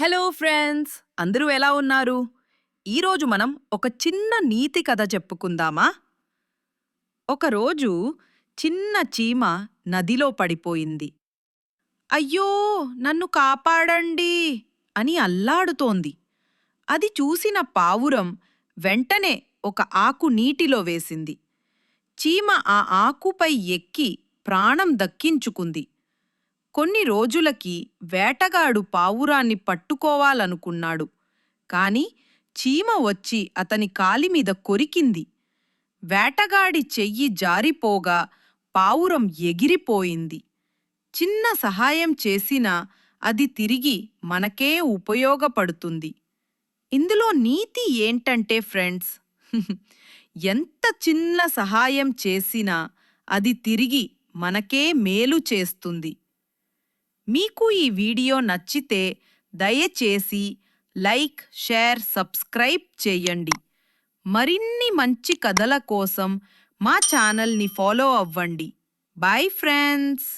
Hello friends అందరూ ఎలా ఉన్నారు? ఈరోజు మనం ఒక చిన్న నీతి కథ చెప్పుకుందామా? ఒకరోజు చిన్న చీమ నదిలో పడిపోయింది. అయ్యో నన్ను కాపాడండి అని అల్లాడుతోంది. అది చూసిన పావురం వెంటనే ఒక ఆకు నీటిలో వేసింది. చీమ ఆ ఆకుపై ఎక్కి ప్రాణం దక్కించుకుంది. కొన్ని రోజులకి వేటగాడు పావురాన్ని పట్టుకోవాలనుకున్నాడు. కాని చీమ వచ్చి అతని కాలిమీద కొరికింది. వేటగాడి చెయ్యి జారిపోగా పావురం ఎగిరిపోయింది. చిన్న సహాయం చేసినా అది తిరిగి మనకే ఉపయోగపడుతుంది. ఇందులో నీతి ఏంటంటే ఫ్రెండ్స్ ఎంత చిన్న సహాయం చేసినా అది తిరిగి మనకే మేలు చేస్తుంది. మీకు ఈ వీడియో నచ్చితే దయచేసి లైక్ షేర్ సబ్స్క్రైబ్ చేయండి. మరిన్ని మంచి కథల కోసం మా ఛానల్ని ఫాలో అవ్వండి. Bye friends!